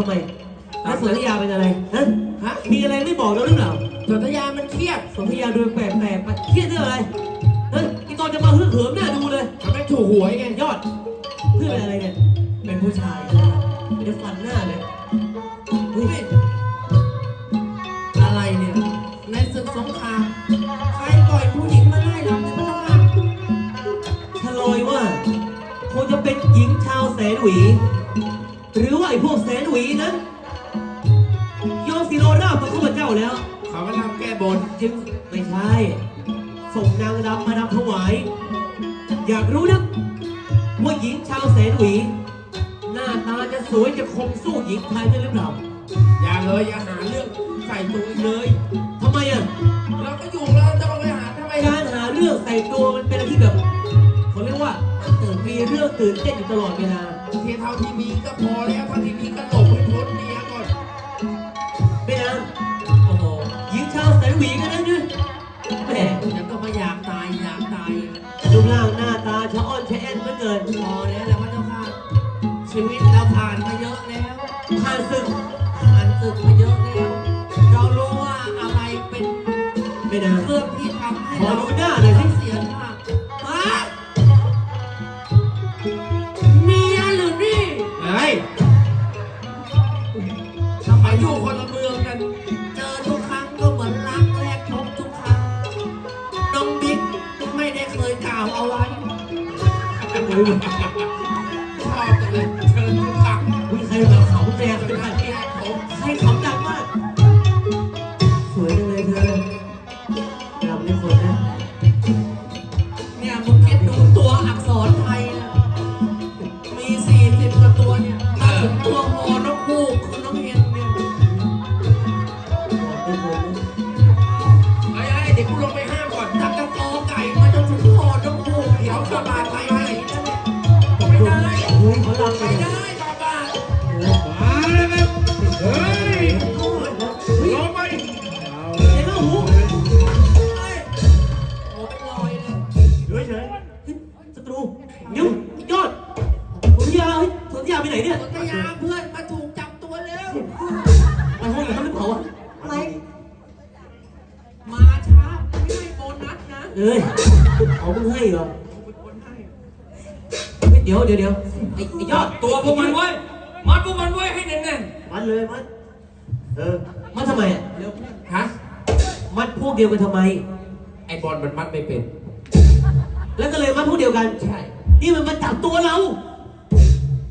ทำไมแล้วสนธยาเป็นอะไรฮะฮะมีอะไรไม่บอกเราหรือเปล่าสนธยามันเครียดสนธยาดูแปลกแปลกๆไปเครียดเรื่องอะไรเฮ้ยอีตอนจะมาฮึ่งเหิมหน้าดูเลยทำให้ถูกหวยไงยอด เพื่ออะไรเนี่ย เป็นผู้ชายไม่ได้ฟันหน้าเลยเฮ้ยอะไรเนี่ย ในศึกสงคราม ใครปล่อยผู้หญิงมาไล่เราในพระเจ้าค่ะชะลอยว่าคงจะเป็นหญิงชาวแสนหวี หรือว่าไอ้พวกแสนหวีนั้นยอมสิโรราบมาข้าพเจ้าแล้ว เขามาทำแก้บนจึงไม่ใช่ ส่งนางรำมารำถวาย อยากรู้นะว่าหญิงชาวแสนหวี หน้าตาจะสวยจะคมสู้หญิงไทยได้หรือเปล่าอย่าเลยอย่าหาเรื่องใส่ตัวอีกเลยทำไมอะเราก็อยู่แล้วจะมาไปหาทำไมการหาเรื่องใส่ตัวมันเป็นอะไรที่แบบเขาเรียกว่าตื่น มีเรื่องตื่นเต้นอยู่ตลอดเวลาเพียงเท่าที่มีก็พอแล้วเท่าที่มีก็หลบให้พ้นเมียก่อนไม่นานโอ้โหหญิงชาวแสนหวีกันนะเนี่ยแหมเดี๋ยวก็มาอยากตายอยากตายรูปร่างหน้าตาชะอ้อนชะแอนเหลือเกินพอแล้วแหละพระเจ้าค่ะ ชีวิตเราผ่านมาเยอะแล้วผ่านศึกผ่านศึกมาเยอะแล้ว เรารู้ว่าอะไรเป็นไม่นานเรื่องที่ทำให้ขอเรา ดูหน้าหน่อยสิ เนี่ยถ้าถึงตัวฮอนกฮูกคือน้องเอ็นเนี่ยไอ้ไอ้เด็กกูลงไปห้ามก่อนตั้งแต่กอไก่มาจนถึงฮอนกฮูกเดี๋ยวสบายไปไหนไม่ได้เฮ้ยเขารำไปไม่เนี่ยได้บาบาม ไปไหนเนี่ยสนธยาเพื่อนมาถูกจับตัวแล้ว ไปห้องอย่างนั้นหรือเปล่าวะอะไร มาช้าไม่ให้โบนัสนะเอ้ยเอามึงให้เหรอเป็นคนให้เฮ้ยเดี๋ยวเดี๋ยวเดี๋ยวไอ้ไอ้ยอดตัวพวกมันไว้ มัดพวกมันไว้ให้แน่นมัดเลยมัด เออ มัดทำไมอะเร็วฮะ มัดพวกเดียวกันทำไม ไอบอลมันมัดไม่เป็น แล้วก็เลยมัดพวกเดียวกัน ใช่ นี่มันมาจับตัวเรา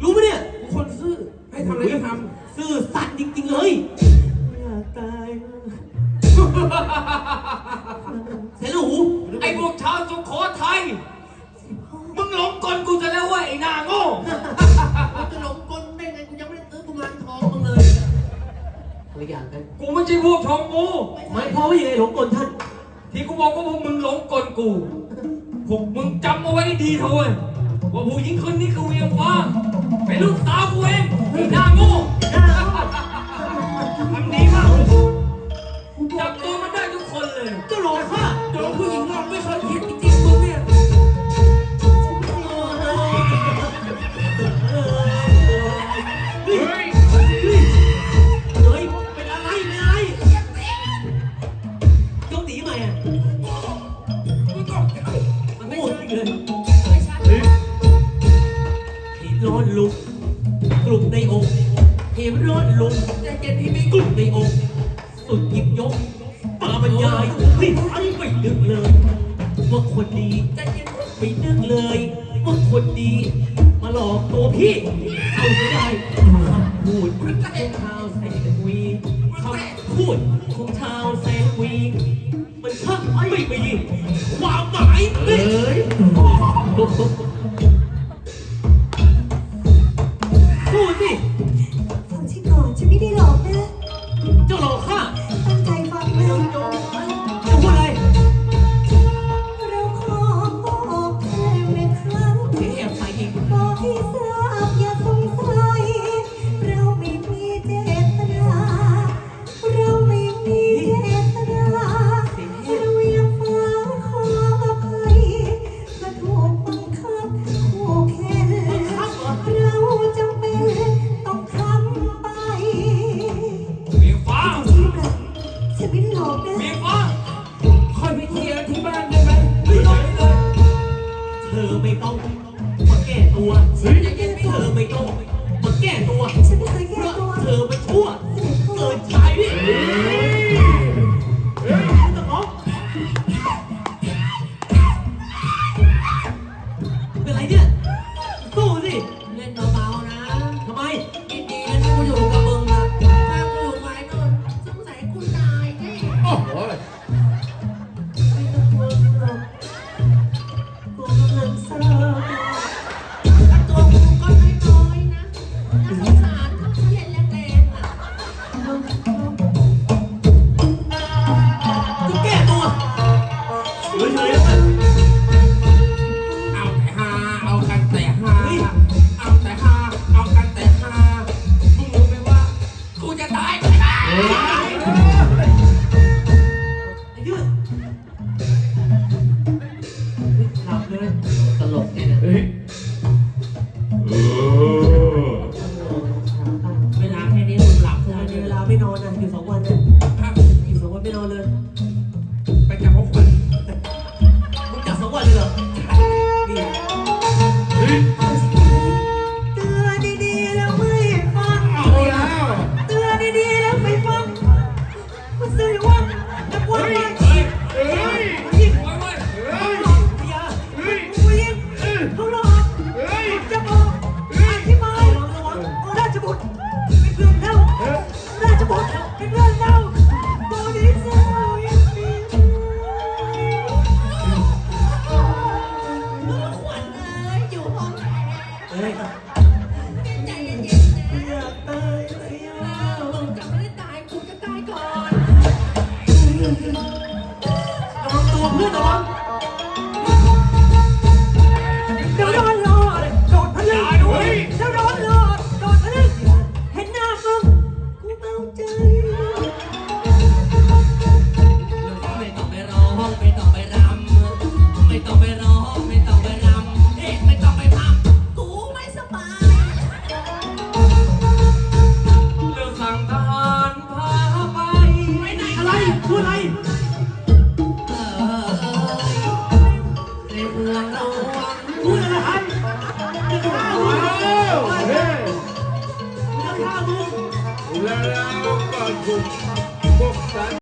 รู้ไหมเนี่ยกูคนซื่อให้ทำอะไรก็ทซื่อสัตย์จริงๆเลยอยากตายเสร็จแล้วหูๆไอ้พวกชาวสุโขทัย มึงหลงกลกูซะแล้วเว้ยไอ้หน้าโง่ำกูจะหลงกลได้ไงกูยังไม่ได้ซื้อกุมารทองมึงเลยอะไรอย่างกันกูไม่ใช่พวกทองกู หมายความว่ายังไงหลงกลท่าน ที่กูบอกว่าพวกมึงหลงกลกู พวกมึงจำเอาไว้ให้ดีเถอะเว้ยว่าผู้หญิงคนนี้คือเวียงฟ้า เป็นลูกสาวกูเองหน้าโง่ ลุกกลุ่มในอกเหตุร้อนลุกใจเย็นที่มีกลุ่มในอกสุดหยิบยกปาบรรยายไม่ทันไม่นึกเลยว่าคนดีใจเย็นไม่นึกเลยว่าคนดีมาหลอกตัวพี่ เอาเสียได้คำพูดของชาวแสนวีคำพูดของชาวแสนวี มันช่างไม่มีความหมายเลย ไม่ต้องมาแก้ตัวซื้อจะแก้ตัวเธอไม่ต้องมาแก้ตัว Good night. ตัวเพื่อนองดนหลอดโดนเจ้าโดนหลอเห็นหน้าก็กูเบาใจไม่ต้องไปร้องไม่ต้องไปรำไม่ต้องไปร้องไม่ต้องไปรำเอ๊ะไม่ต้องไปทำกูไม่สบายเรื่สั่งทหารพาไปไปไหนอะไรพูดอะไร